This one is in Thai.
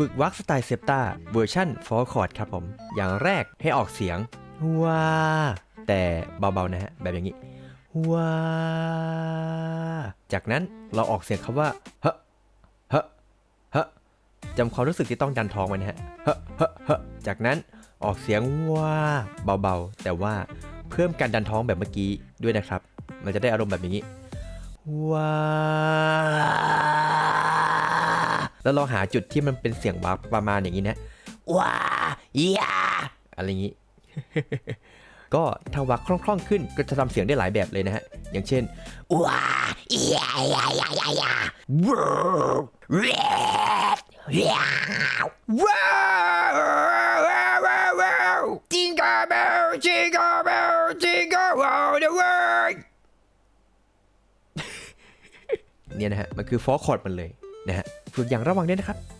ฝึกวักสไตล์เซปตาเวอร์ชันฟอร์คอร์ดครับผม อย่างแรกให้ออกเสียงว้าแต่เบาๆนะฮะ แบบอย่างนี้ว้าจากนั้นเราออกเสียงคำว่าเฮะเฮะเฮะจำความรู้สึกที่ต้องดันท้องไว้นะฮะเฮะเฮะเฮะจากนั้นออกเสียงว่าเบาๆ แต่ว่าเพิ่มการดันท้องแบบเมื่อกี้ด้วยนะครับ มันจะได้อารมณ์แบบอย่างนี้ว้า แล้วลองหาจุดที่มันเป็นเสียงวักประมาณอย่างนี้นะว้าอยาอะไรอย่างนี้ ก็ถ้าวักคล่องๆขึ้นก็จะทำเสียงได้หลายแบบเลยนะฮะ อย่างเช่นว้ายายายายายาว้าวว้าวว้าว้าวว้าวว้าวจิงกาเบลจิงกาเบลจิงกา all the way เนี่ยนะฮะ มันคือฟอร์คอร์ดมันเลยนะฮะ ฝึกอย่างระวังด้วยนะครับ